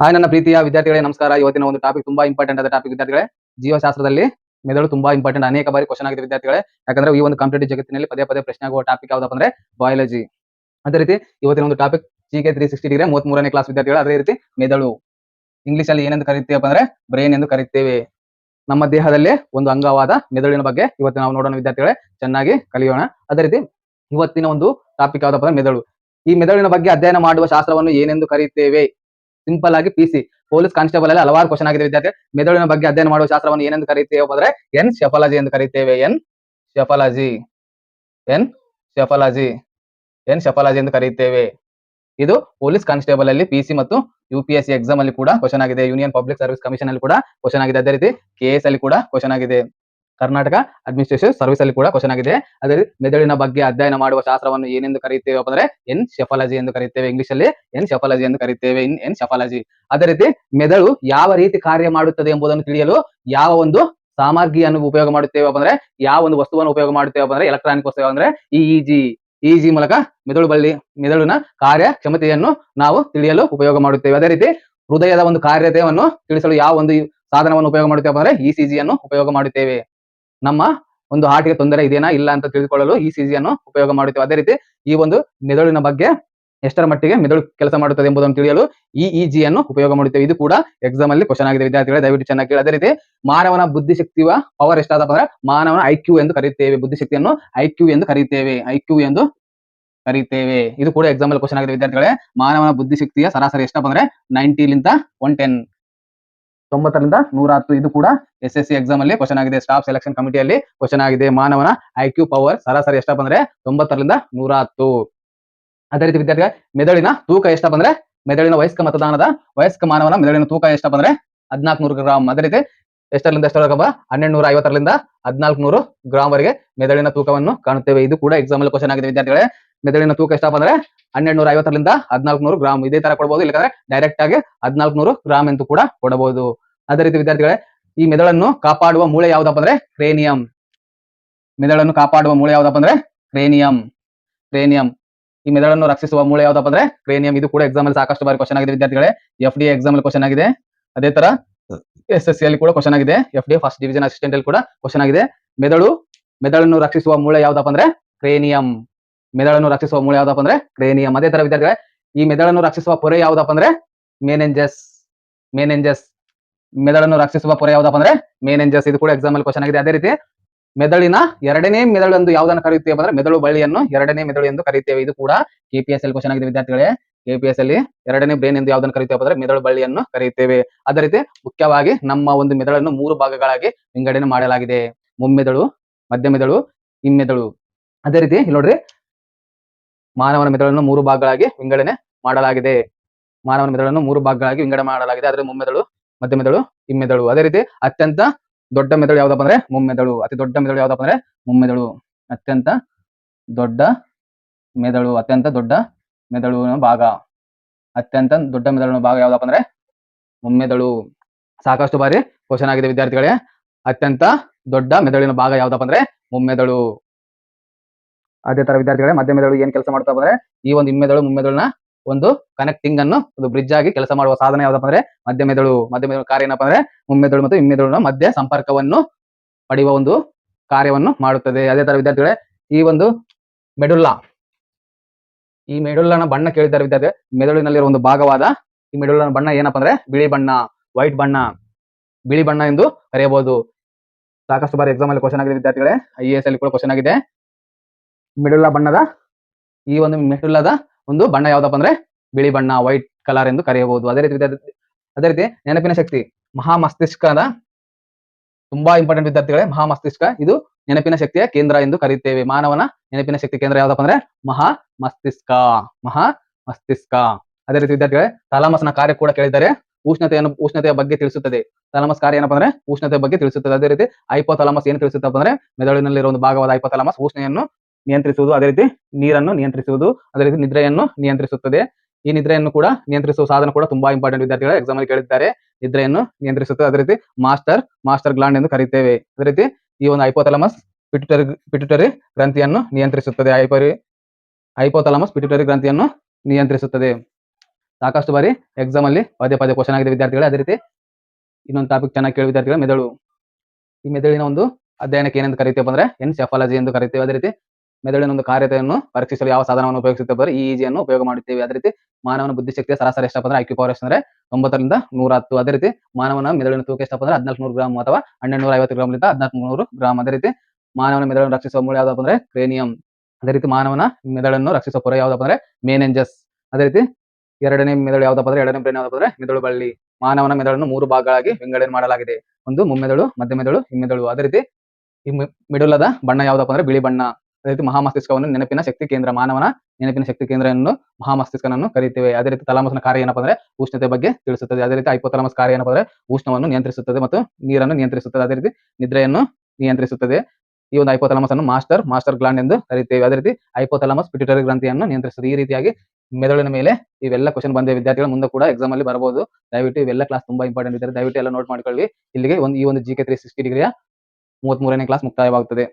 Hi ನನ್ನ ಪ್ರೀತಿಯ ವಿದ್ಯಾರ್ಥಿಗಳೇ, ನಮಸ್ಕಾರ. ಇವತ್ತಿನ ಒಂದು ಟಾಪಿಕ್ ತುಂಬಾ ಇಂಪಾರ್ಟೆಂಟ್ ಆದ ಟಾಪಿಕ್ ವಿದ್ಯಾರ್ಥಿಗಳೇ, ಜೀವಶಾಸ್ತ್ರದಲ್ಲಿ ಮೆದುಳು ತುಂಬಾ ಇಂಪಾರ್ಟೆಂಟ್ ಅನೇಕ ಬಾರಿ ಕ್ವಶನ್ ಆಗಿದೆ ವಿದ್ಯಾರ್ಥಿಗಳೇ. ಯಾಕಂದ್ರೆ ಈ ಒಂದು ಕಾಂಪಿಟೇಟಿವ್ ಜಗತ್ತಿನಲ್ಲಿ ಪದೇ ಪದೇ ಪ್ರಶ್ನೆ ಆಗುವ ಟಾಪಿಕ್ ಯಾವ್ದಪ್ಪ ಅಂದ್ರೆ ಬಯಾಲಜಿ ಅದೇ ರೀತಿ ಇವತ್ತಿನ ಒಂದು topic G K three sixty degree ಮೂವತ್ತ್ ಮೂರನೇ ಕ್ಲಾಸ್ ವಿದ್ಯಾರ್ಥಿಗಳು, ಅದೇ ರೀತಿ ಮೆದುಳು. ಇಂಗ್ಲಿಷ್ ಅಲ್ಲಿ ಏನೆಂದು ಕರಿತೀವಪ್ಪ ಅಂದ್ರೆ ಬ್ರೈನ್ ಎಂದು ಕರೀತೇವೆ ನಮ್ಮ ದೇಹದಲ್ಲಿ ಒಂದು ಅಂಗವಾದ ಮೆದುಳಿನ ಬಗ್ಗೆ ಇವತ್ತು ನಾವು ನೋಡೋಣ ವಿದ್ಯಾರ್ಥಿಗಳೇ, ಚೆನ್ನಾಗಿ ಕಲಿಯೋಣ. ಅದೇ ರೀತಿ ಇವತ್ತಿನ ಒಂದು ಟಾಪಿಕ್ ಯಾವ್ದಪ್ಪ ಅಂದ್ರೆ ಮೆದುಳು. ಈ ಮೆದುಳಿನ ಬಗ್ಗೆ ಅಧ್ಯಯನ ಮಾಡುವ ಶಾಸ್ತ್ರವನ್ನು ಏನೆಂದು ಕರೆಯುತ್ತೇವೆ? ಸಿಂಪಲ್ ಆಗಿ ಪಿಸಿ ಪೊಲೀಸ್ ಕಾನ್ಸ್ಟೇಬಲ್ ಅಲ್ಲಿ ಹಲವಾರು ಕ್ವಶನ್ ಆಗಿದೆ ವಿದ್ಯಾರ್ಥಿ. ಮೆದುಳಿನ ಬಗ್ಗೆ ಅಧ್ಯಯನ ಮಾಡುವ ಶಾಸ್ತ್ರವನ್ನು ಏನೆಂದು ಕರೀತೇವೆ ಹೋದ್ರೆ ಎನ್ ಶೆಫಾಲಜಿ ಎಂದು ಕರೀತೇವೆ encephalology encephalology encephalology ಎಂದು ಕರೆಯುತ್ತೇವೆ. ಇದು ಪೊಲೀಸ್ ಕಾನ್ಸ್ಟೇಬಲ್ ಅಲ್ಲಿ ಪಿಸಿ ಮತ್ತು U P S C exam ಅಲ್ಲಿ ಕೂಡ ಕ್ವಶನ್ ಆಗಿದೆ. ಯೂನಿಯನ್ ಪಬ್ಲಿಕ್ ಸರ್ವಿಸ್ ಕಮಿಷನ್ ಅಲ್ಲಿ ಕೂಡ ಕ್ವಶನ್ ಆಗಿದೆ. ಅದೇ ರೀತಿ ಕೆ ಎಸ್ ಅಲ್ಲಿ ಕೂಡ ಕ್ವಶನ್ ಆಗಿದೆ. ಕರ್ನಾಟಕ ಅಡ್ಮಿನಿಸ್ಟ್ರೇಷನ್ ಸರ್ವಿಸ್ ಅಲ್ಲಿ ಕೂಡ ಕ್ವಶನ್ ಆಗಿದೆ. ಅದೇ ಮೆದುಳಿನ ಬಗ್ಗೆ ಅಧ್ಯಯನ ಮಾಡುವ ಶಾಸ್ತ್ರವನ್ನು ಏನೆಂದು ಕರೆಯುತ್ತೇವೆ ಅಂದ್ರೆ ಎನ್ ಶೆಫಾಲಜಿ ಎಂದು ಕರೆಯುತ್ತೇವೆ. ಇಂಗ್ಲಿಷ್ ಅಲ್ಲಿ ಎನ್ ಶೆಫಾಲಜಿ ಎಂದು ಕರೆಯುತ್ತೇವೆ. In encephalology. ಅದೇ ರೀತಿ ಮೆದುಳು ಯಾವ ರೀತಿ ಕಾರ್ಯ ಮಾಡುತ್ತದೆ ಎಂಬುದನ್ನು ತಿಳಿಯಲು ಯಾವ ಒಂದು ಸಾಮಗ್ರಿಯನ್ನು ಉಪಯೋಗ ಮಾಡುತ್ತೇವೆ ಅಂದ್ರೆ ಯಾವ ಒಂದು ವಸ್ತುವನ್ನು ಉಪಯೋಗ ಮಾಡುತ್ತೇವೆ ಅಂದ್ರೆ ಎಲೆಕ್ಟ್ರಾನಿಕ್ ವಸ್ತು ಅಂದ್ರೆ ಇಇಜಿ ಇಜಿ ಮೂಲಕ ಮೆದುಳು ಬಳ್ಳಿ, ಮೆದುಳಿನ ಕಾರ್ಯಕ್ಷಮತೆಯನ್ನು ನಾವು ತಿಳಿಯಲು ಉಪಯೋಗ ಮಾಡುತ್ತೇವೆ. ಅದೇ ರೀತಿ ಹೃದಯದ ಒಂದು ಕಾರ್ಯತೆಯನ್ನು ತಿಳಿಸಲು ಯಾವ ಒಂದು ಸಾಧನವನ್ನು ಉಪಯೋಗ ಮಾಡುತ್ತೇವೆ ಅಂದ್ರೆ ಇಸಿಜಿ ಅನ್ನು ಉಪಯೋಗ ಮಾಡುತ್ತೇವೆ. ನಮ್ಮ ಒಂದು ಹಾರ್ಟ್ಗೆ ತೊಂದರೆ ಇದೆಯಾ ಇಲ್ಲ ಅಂತ ತಿಳಿದುಕೊಳ್ಳಲು ಸಿಜಿ ಯನ್ನು ಉಪಯೋಗ ಮಾಡುತ್ತೇವೆ. ಅದೇ ರೀತಿ ಈ ಒಂದು ಮೆದುಳಿನ ಬಗ್ಗೆ ಎಷ್ಟರ ಮಟ್ಟಿಗೆ ಮೆದುಳು ಕೆಲಸ ಮಾಡುತ್ತದೆ ಎಂಬುದನ್ನು ತಿಳಿಯಲು ಈ ಇಇಜಿ ಅನ್ನು ಉಪಯೋಗ ಮಾಡುತ್ತೇವೆ. ಇದು ಕೂಡ ಎಕ್ಸಾಮ್ ಅಲ್ಲಿ ಕ್ವಶನ್ ಆಗಿದೆ. ವಿದ್ಯಾರ್ಥಿಗಳೇ, ದಯವಿಟ್ಟು ಚೆನ್ನಾಗಿ ಅದೇ ರೀತಿ ಮಾನವನ ಬುದ್ಧಿಶಕ್ತಿಯ ಪವರ್ ಎಷ್ಟಾದಪ್ಪ? ಅಂದ್ರೆ ಮಾನವನ ಐಕ್ಯೂ ಎಂದು ಕರೆಯುತ್ತೇವೆ. ಬುದ್ಧಿಶಕ್ತಿಯನ್ನು ಐಕ್ಯೂ ಎಂದು ಕರೆಯುತ್ತೇವೆ. ಐಕ್ಯೂ ಎಂದು ಕರೆಯುತ್ತೇವೆ. ಇದು ಕೂಡ ಎಕ್ಸಾಮ್ ಅಲ್ಲಿ ಕ್ವಶನ್ ಆಗಿದೆ. ವಿದ್ಯಾರ್ಥಿಗಳೇ, ಮಾನವನ ಬುದ್ಧಿಶಕ್ತಿಯ ಸರಾಸರಿ ಎಷ್ಟಪ್ಪ ಅಂದ್ರೆ ನೈಂಟಿಲಿಂದ ಒನ್ ಟೆನ್ ತೊಂಬತ್ತರಿಂದ ನೂರ ಹತ್ತು ಇದು ಕೂಡ ಎಸ್ ಎಸ್ ಸಿ ಎಕ್ಸಾಮ್ ಅಲ್ಲಿ ಕ್ವಶನ್ ಆಗಿದೆ. ಸ್ಟಾಫ್ ಸೆಲೆಕ್ಷನ್ ಕಮಿಟಿಯಲ್ಲಿ ಕ್ವಶನ್ ಆಗಿದೆ. ಮಾನವನ ಐಕ್ಯೂ ಪವರ್ ಸರಾಸರಿ ಎಷ್ಟಪ್ಪ ಅಂದ್ರೆ ತೊಂಬತ್ತರಿಂದ ನೂರ ಹತ್ತು ಅದೇ ರೀತಿ ವಿದ್ಯಾರ್ಥಿಗಳ, ಮೆದುಳಿನ ತೂಕ ಎಷ್ಟಪ್ಪ ಅಂದ್ರೆ, ಮೆದುಳಿನ ವಯಸ್ಕ ಮತದಾನದ, ವಯಸ್ಕ ಮಾನವನ ಮೆದುಳಿನ ತೂಕ ಎಷ್ಟಪ್ಪ ಅಂದ್ರೆ ಹದಿನಾಲ್ಕು ನೂರು ಗ್ರಾಮ್ ಅದೇ ರೀತಿ ಎಷ್ಟರಿಂದ ಎಷ್ಟರವರೆಗಪ್ಪ ಹನ್ನೆರಡು ನೂರ ಐವತ್ತರಿಂದ ಹದಿನಾಲ್ಕು ನೂರು ಗ್ರಾಮ್ ವರೆಗೆ ಮೆದುಳಿನ ತೂಕವನ್ನು ಕಾಣುತ್ತೇವೆ. ಇದು ಕೂಡ ಎಕ್ಸಾಮ್ ಅಲ್ಲಿ ಕ್ವಶನ್ ಆಗಿದೆ, ವಿದ್ಯಾರ್ಥಿಗಳೇ. ಮೆದುಳಿನ ತೂಕ ಎಷ್ಟಪ್ಪ ಅಂದ್ರೆ ಹನ್ನೆರಡು ನೂರ ಐವತ್ತರಿಂದ ಹದಿನಾಲ್ಕು ನೂರು ಗ್ರಾಮ್ ಇದೇ ತರ ಕೊಡಬಹುದು ಇಲ್ಲಕಂದ್ರೆ ಡೈರೆಕ್ಟ್ ಆಗಿ ಹದಿನಾಲ್ಕು ನೂರು ಗ್ರಾಮ್ ಎಂದು ಕೂಡ ಕೊಡಬಹುದು. ಅದೇ ರೀತಿ ವಿದ್ಯಾರ್ಥಿಗಳೇ, ಈ ಮೆದುಳನ್ನು ಕಾಪಾಡುವ ಮೂಳೆ ಯಾವ್ದಪ್ಪ ಅಂದ್ರೆ ಕ್ರೇನಿಯಂ. ಮೆದುಳನ್ನು ಕಾಪಾಡುವ ಮೂಳೆ ಯಾವ್ದಪ್ಪ ಅಂದ್ರೆ ಕ್ರೇನಿಯಂ. ಕ್ರೇನಿಯಂ. ಈ ಮೆದುಳನ್ನು ರಕ್ಷಿಸುವ ಮೂಳೆ ಯಾವ್ದಪ್ಪ ಅಂದ್ರೆ ಕ್ರೇನಿಯಂ. ಇದು ಕೂಡ ಎಕ್ಸಾಮ್ ಅಲ್ಲಿ ಸಾಕಷ್ಟು ಬಾರಿ ಕ್ವಶನ್ ಆಗಿದೆ, ವಿದ್ಯಾರ್ಥಿಗಳೇ. ಎಫ್ ಡಿ ಎಕ್ಸಾಮ್ ಅಲ್ಲಿ ಕ್ವಶನ್ ಆಗಿದೆ. ಅದೇ ತರ ಎಸ್ ಎಸ್ ಅಲ್ಲಿ ಕೂಡ ಕ್ವಶನ್ ಆಗಿದೆ. F D first division assistant ಅಲ್ಲಿ ಕೂಡ ಕ್ವಶನ್ ಆಗಿದೆ. ಮೆದುಳು, ಮೆದಳನ್ನು ರಕ್ಷಿಸುವ ಮೂಳೆ ಯಾವ್ದಪ್ಪ ಅಂದ್ರೆ ಕ್ರೇನಿಯಂ. ಮೆದಳನ್ನು ರಕ್ಷಿಸುವ ಮೂಳೆ ಯಾವ್ದಪ್ಪ ಅಂದ್ರೆ ಕ್ರೇನಿಯಂ. ಅದೇ ತರ ವಿದ್ಯಾರ್ಥಿಗಳೇ, ಈ ಮೆದಳನ್ನು ರಕ್ಷಿಸುವ ಪೊರೆ ಯಾವ್ದಪ್ಪ ಅಂದ್ರೆ ಮೇನೆಂಜಸ್ ಮೇನೆಂಜಸ್ ಮೆದಳನ್ನು ರಕ್ಷಿಸುವ ಪೊರೆ ಯಾವ್ದಪ್ಪ ಅಂದ್ರೆ ಮೇನೆಂಜಸ್ ಇದು ಕೂಡ ಎಕ್ಸಾಮ್ ಅಲ್ಲಿ ಕ್ವಶನ್ ಆಗಿದೆ. ಅದೇ ರೀತಿ ಮೆದಳಿನ ಎರಡನೇ ಮೆದಳು ಎಂದು ಯಾವ್ದನ್ನು ಕರೆಯುತ್ತೇವೆ ಅಂದ್ರೆ ಮೆದುಳು ಬಳ್ಳಿಯನ್ನು ಎರಡನೇ ಮೆದುಳು ಎಂದು ಕರೆಯುತ್ತೇವೆ. ಇದು ಕೂಡ ಕೆಪಿಎಸ್ ಅಲ್ಲಿ ಕ್ವಶನ್ ಆಗಿದೆ ವಿದ್ಯಾರ್ಥಿಗಳೇ. ಕೆಪಿಎಸ್ ಅಲ್ಲಿ ಎರಡನೇ ಬ್ರೇನ್ ಎಂದು ಯಾವ್ದನ್ನು ಕರೀತೇವೆ ಅಂದ್ರೆ ಮೆದುಳು ಬಳ್ಳಿಯನ್ನು ಕರೆಯುತ್ತೇವೆ ಅದೇ ರೀತಿ ಮುಖ್ಯವಾಗಿ ನಮ್ಮ ಒಂದು ಮೆದುಳನ್ನು ಮೂರು ಭಾಗಗಳಾಗಿ ವಿಂಗಡಣೆ ಮಾಡಲಾಗಿದೆ. ಮುಮ್ಮೆದುಳು ಮಧ್ಯ ಮೆದುಳು ಹಿಮ್ಮೆದುಳು. ಅದೇ ರೀತಿ ಇಲ್ಲಿ ನೋಡ್ರಿ ಮಾನವನ ಮೆದುಳನ್ನು ಮೂರು ಭಾಗಗಳಾಗಿ ವಿಂಗಡಣೆ ಮಾಡಲಾಗಿದೆ. ಮಾನವನ ಮೆದುಳನ್ನು ಮೂರು ಭಾಗಗಳಾಗಿ ವಿಂಗಡಣೆ ಮಾಡಲಾಗಿದೆ. ಅದರ ಮುಮ್ಮೆದುಳು ಮಧ್ಯ ಮೆದುಳು ಹಿಮ್ಮೆದುಳು. ಅದೇ ರೀತಿ ಅತ್ಯಂತ ದೊಡ್ಡ ಮೆದುಳು ಯಾವ್ದಪ್ಪ ಅಂದ್ರೆ ಮುಮ್ಮೆದುಳು. ಅತಿ ದೊಡ್ಡ ಮೆದುಳು ಯಾವ್ದಪ್ಪ ಅಂದ್ರೆ ಮುಮ್ಮೆದುಳು. ಅತ್ಯಂತ ದೊಡ್ಡ ಮೆದುಳು, ಅತ್ಯಂತ ದೊಡ್ಡ ಮೆದುಳಿನ ಭಾಗ. ಅತ್ಯಂತ ದೊಡ್ಡ ಮೆದುಳಿನ ಭಾಗ ಯಾವ್ದಪ್ಪ ಅಂದ್ರೆ? ಮುಮ್ಮೆದಳು. ಸಾಕಷ್ಟು ಬಾರಿ ಕ್ವಶನ್ ಆಗಿದೆ ವಿದ್ಯಾರ್ಥಿಗಳೇ. ಅತ್ಯಂತ ದೊಡ್ಡ ಮೆದುಳಿನ ಭಾಗ ಯಾವ್ದಪ್ಪ ಅಂದ್ರೆ? ಮುಮ್ಮೆದಳು. ಅದೇ ತರ ವಿದ್ಯಾರ್ಥಿಗಳೇ ಮಧ್ಯ ಮೆದುಳು ಏನ್ ಕೆಲಸ ಮಾಡ್ತಾ ಅಂದ್ರೆ ಈ ಒಂದು ಹಿಮ್ಮೆದುಳು ಮುಮ್ಮೆದುಳಿನ ಒಂದು ಕನೆಕ್ಟಿಂಗ್ ಅನ್ನು ಒಂದು ಬ್ರಿಡ್ಜ್ ಆಗಿ ಕೆಲಸ ಮಾಡುವ ಸಾಧನ ಯಾವ್ದಪ್ಪ ಅಂದ್ರೆ? ಮಧ್ಯ ಮೆದುಳು. ಮಧ್ಯ ಮೆದುಳು ಕಾರ್ಯ ಏನಪ್ಪ ಅಂದ್ರೆ? ಮುಮ್ಮೆದಳು ಮತ್ತು ಹಿಮ್ಮೆದುಳಿನ ಮಧ್ಯ ಸಂಪರ್ಕವನ್ನು ಪಡೆಯುವ ಒಂದು ಕಾರ್ಯವನ್ನು ಮಾಡುತ್ತದೆ. ಅದೇ ತರ ವಿದ್ಯಾರ್ಥಿಗಳೇ, ಈ ಒಂದು ಮೆಡುಲ್ಲಾ ಈ ಮೆಡುಲ್ನ ಬಣ್ಣ ಕೇಳಿದ್ದಾರೆ ವಿದ್ಯಾರ್ಥಿ ಮೆದುಳಿನಲ್ಲಿರುವ ಒಂದು ಭಾಗವಾದ ಈ ಮೆಡುಲ್ನ ಬಣ್ಣ ಏನಪ್ಪ ಅಂದ್ರೆ ಬಿಳಿ ಬಣ್ಣ ವೈಟ್ ಬಣ್ಣ, ಬಿಳಿ ಬಣ್ಣ ಎಂದು ಕರೆಯಬಹುದು. ಸಾಕಷ್ಟು ಬಾರಿ ಎಕ್ಸಾಮ್ ಅಲ್ಲಿ ಕ್ವಶನ್ ಆಗಿದೆ ವಿದ್ಯಾರ್ಥಿಗಳೇ. ಐ ಎಸ್ ಅಲ್ಲಿ ಕೂಡ ಕ್ವಶನ್ ಆಗಿದೆ. ಮೆಡುಲ್ಲಾ ಬಣ್ಣದ ಈ ಒಂದು ಮೆಡುಲ್ಲದ ಒಂದು ಬಣ್ಣ ಯಾವ್ದಪ್ಪ ಅಂದ್ರೆ ಬಿಳಿ ಬಣ್ಣ ವೈಟ್ ಕಲರ್ ಎಂದು ಕರೆಯಬಹುದು. ಅದೇ ರೀತಿ ಅದೇ ರೀತಿ ನೆನಪಿನ ಶಕ್ತಿ ಮಹಾ ಮಸ್ತಿಷ್ಕದ ತುಂಬಾ ಇಂಪಾರ್ಟೆಂಟ್ ವಿದ್ಯಾರ್ಥಿಗಳೇ ಮಹಾ ಮಸ್ತಿಷ್ಕ ಇದು ನೆನಪಿನ ಶಕ್ತಿಯ ಕೇಂದ್ರ ಎಂದು ಕರೆಯುತ್ತೇವೆ ಮಾನವನ ನೆನಪಿನ ಶಕ್ತಿ ಕೇಂದ್ರ ಯಾವ್ದಪ್ಪ ಅಂದ್ರೆ ಮಹಾ ಮಸ್ತಿಷ್ಕ ಮಹಾ ಮಸ್ತಿಷ್ಕ ಅದೇ ರೀತಿ ವಿದ್ಯಾರ್ಥಿಗಳೇ, ಥಾಲಮಸ್ನ ಕಾರ್ಯ ಕೂಡ ಕೇಳಿದ್ದಾರೆ. ಉಷ್ಣತೆಯನ್ನು, ಉಷ್ಣತೆಯ ಬಗ್ಗೆ ತಿಳಿಸುತ್ತದೆ. ಥಾಲಮಸ್ ಕಾರ್ಯ ಏನಪ್ಪ ಅಂದ್ರೆ ಉಷ್ಣತೆ ಬಗ್ಗೆ ತಿಳಿಸುತ್ತದೆ. ಅದೇ ರೀತಿ ಐಪೋಥಾಲಮಸ್ ಏನು ತಿಳಿಸುತ್ತಪ್ಪ ಅಂದ್ರೆ ಮೆದುಳಿನಲ್ಲಿರುವ ಒಂದು ಭಾಗವಾದ ಐಪೋಥಾಲಮಸ್ ಉಷ್ಣೆಯನ್ನು ನಿಯಂತ್ರಿಸುವುದು, ಅದೇ ರೀತಿ ನೀರನ್ನು ನಿಯಂತ್ರಿಸುವುದು, ಅದೇ ರೀತಿ ನಿದ್ರೆಯನ್ನು ನಿಯಂತ್ರಿಸುತ್ತದೆ. ಈ ನಿದ್ರೆಯನ್ನು ಕೂಡ ನಿಯಂತ್ರಿಸುವ ಸಾಧನ ಕೂಡ ತುಂಬಾ ಇಂಪಾರ್ಟೆಂಟ್ ವಿದ್ಯಾರ್ಥಿಗಳು ಎಕ್ಸಾಮ್ ಅಲ್ಲಿ ಕೇಳಿದ್ದಾರೆ. ನಿದ್ರೆಯನ್ನು ನಿಯಂತ್ರಿಸುತ್ತದೆ ಅದೇ ರೀತಿ ಮಾಸ್ಟರ್ ಮಾಸ್ಟರ್ ಗ್ಲಾಂಡ್ ಎಂದು ಕರೀತೇವೆ. ಅದೇ ರೀತಿ ಈ ಒಂದು ಹೈಪೋಥಾಲಮಸ್ ಪಿಟ್ಯುಟರಿ ಪಿಟ್ಯುಟರಿ ಗ್ರಂಥಿಯನ್ನು ನಿಯಂತ್ರಿಸುತ್ತದೆ. ಐಪರಿ ಹೈಪೋಥಾಲಮಸ್ ಪಿಟ್ಯುಟರಿ ಗ್ರಂಥಿಯನ್ನು ನಿಯಂತ್ರಿಸುತ್ತದೆ. ಸಾಕಷ್ಟು ಬಾರಿ ಎಕ್ಸಾಮ್ ಅಲ್ಲಿ ಪದೇ ಪದೇ ಕ್ವಶನ್ ಆಗಿದೆ ವಿದ್ಯಾರ್ಥಿಗಳೇ. ಅದೇ ರೀತಿ ಇನ್ನೊಂದು ಟಾಪಿಕ್ ಚೆನ್ನಾಗಿ ಕೇಳಿ ವಿದ್ಯಾರ್ಥಿಗಳ, ಮೆದುಳು. ಈ ಮೆದುಳಿನ ಒಂದು ಅಧ್ಯಯನಕ್ಕೆ ಏನೆಂದು ಕರಿತೇವೆ ಅಂದ್ರೆ ಎನ್ಸೆಫಾಲಜಿ ಎಂದು ಕರಿತೇವೆ. ಅದೇ ರೀತಿ ಮೆದುಳಿನ ಒಂದು ಕಾರ್ಯತೆಯನ್ನು ಪರೀಕ್ಷಿಸಲು ಯಾವ ಸಾಧನವನ್ನು ಉಪಯೋಗಿಸುತ್ತೇವೆ ಈಜಿ ಅನ್ನು ಉಪಯೋಗ ಮಾಡುತ್ತೇವೆ. ಅದೇ ರೀತಿ ಮಾನವನ ಬುದ್ಧಿಶಕ್ತಿಯ ಸರಾಸರಿ ಎಷ್ಟಪ್ಪ ಅಂದ್ರೆ ಐಕ್ಯೂ ಪವರ್ ಅಂದ್ರೆ ತೊಂಬತ್ತರಿಂದ ನೂರ ಹತ್ತು ಅದೇ ರೀತಿ ಮಾನವನ ಮೆದುಳಿನ ತೂಕ ಎಷ್ಟಪ್ಪ ಅಂದ್ರೆ ಹದಿನಾಲ್ಕು ನೂರು ಗ್ರಾಮ್ ಅಥವಾ ಹನ್ನೆರಡು ನೂರ ಐವತ್ತು ಗ್ರಾಮ್ಲಿಂದ ಹದಿನಾಲ್ಕು ನೂರು ಗ್ರಾಮ್ ಅದೇ ರೀತಿ ಮಾನವನ ಮೆದುಳನ್ನು ರಕ್ಷಿಸುವ ಮೂಳೆ ಯಾವ್ದಪ್ಪ ಅಂದ್ರೆ ಕ್ರೇನಿಯಂ. ಅದೇ ರೀತಿ ಮಾನವನ ಮೆದುಳನ್ನು ರಕ್ಷಿಸುವ ಪೊರೆ ಯಾವ್ದಪ್ಪ ಅಂದ್ರೆ ಮೇನೆಂಜಸ್. ಅದೇ ರೀತಿ ಎರಡನೇ ಮೆದುಳು ಯಾವ್ದಪ್ಪ ಅಂದ್ರೆ ಎರಡನೇ ಬ್ರೇನ್ ಯಾವ್ದಪ್ಪ ಅಂದ್ರೆ ಮೆದುಳು ಬಳ್ಳಿ. ಮಾನವನ ಮೆದುಳನ್ನು ಮೂರು ಭಾಗಗಳಾಗಿ ವಿಂಗಡಣೆ ಮಾಡಲಾಗಿದೆ. ಒಂದು ಮುಮ್ಮೆದುಳು ಮಧ್ಯ ಮೆದುಳು ಹಿಮ್ಮೆದುಳು. ಅದೇ ರೀತಿ ಈ ಮಿಡುಲದ ಬಣ್ಣ ಯಾವ್ದಪ್ಪ ಅಂದ್ರೆ ಬಿಳಿ ಬಣ್ಣ. ರೀತಿ ಮಹಾಮಸ್ತಿಷ್ಕವನ್ನು ನೆನಪಿನ ಶಕ್ತಿ ಕೇಂದ್ರ, ಮಾನವನ ನೆನಪಿನ ಶಕ್ತಿ ಕೇಂದ್ರವನ್ನು ಮಹಾಮಸ್ತಿಷ್ಕನನ್ನು ಕರೀತೇವೆ. ಅದೇ ರೀತಿ ತಲಾಮಸ್ನ ಕಾರ್ಯ ಏನಪ್ಪ ಅಂದ್ರೆ ಉಷ್ಣತೆ ಬಗ್ಗೆ ತಿಳಿಸುತ್ತದೆ. ಅದೇ ರೀತಿ ಹೈಪೋಥಾಲಮಸ್ ಕಾರ್ಯ ಏನಪ್ಪ ಅಂದ್ರೆ ಉಷ್ಣವನ್ನು ನಿಯಂತ್ರಿಸುತ್ತದೆ ಮತ್ತು ನೀರನ್ನು ನಿಯಂತ್ರಿಸುತ್ತದೆ. ಅದೇ ರೀತಿ ನಿದ್ರೆಯನ್ನು ನಿಯಂತ್ರಿಸುತ್ತದೆ. ಈ ಒಂದು ಹೈಪೋಥಾಲಮಸ್ ಅನ್ನು ಮಾಸ್ಟರ್ ಮಾಸ್ಟರ್ ಗ್ಲಾಂಡ್ ಎಂದು ಕರೀತೇವೆ. ಅದೇ ರೀತಿ ಹೈಪೋಥಾಲಮಸ್ ಪಿಟ್ಯೂಟರಿ ಗ್ರಂಥಿಯನ್ನು ನಿಯಂತ್ರಿಸುತ್ತದೆ. ಈ ರೀತಿಯಾಗಿ ಮೆದುಳಿನ ಮೇಲೆ ಇವೆಲ್ಲ ಕ್ವಶನ್ ಬಂದ ವಿದ್ಯಾರ್ಥಿಗಳು ಮುಂದೆ ಕೂಡ ಎಕ್ಸಾಮ್ ಅಲ್ಲಿ ಬರಬಹುದು. ದಯವಿಟ್ಟು ಇವೆಲ್ಲ ಕ್ಲಾಸ್ ತುಂಬಾ ಇಂಪಾರ್ಟೆಂಟ್ ಇದ್ದಾರೆ. ದಯವಿಟ್ಟು ಎಲ್ಲ ನೋಟ್ ಮಾಡ್ಕೊಳ್ಳಿ. ಇಲ್ಲಿಗೆ ಒಂದು ಈ ಒಂದು ಜಿ ಕೆ ತ್ರೀ ಸಿಕ್ಸ್ಟಿ ಡಿಗ್ರಿಯ ಮೂವತ್ಮೂರನೇ ಕ್ಲಾಸ್ ಮುಕ್ತಾಯವಾಗುತ್ತದೆ.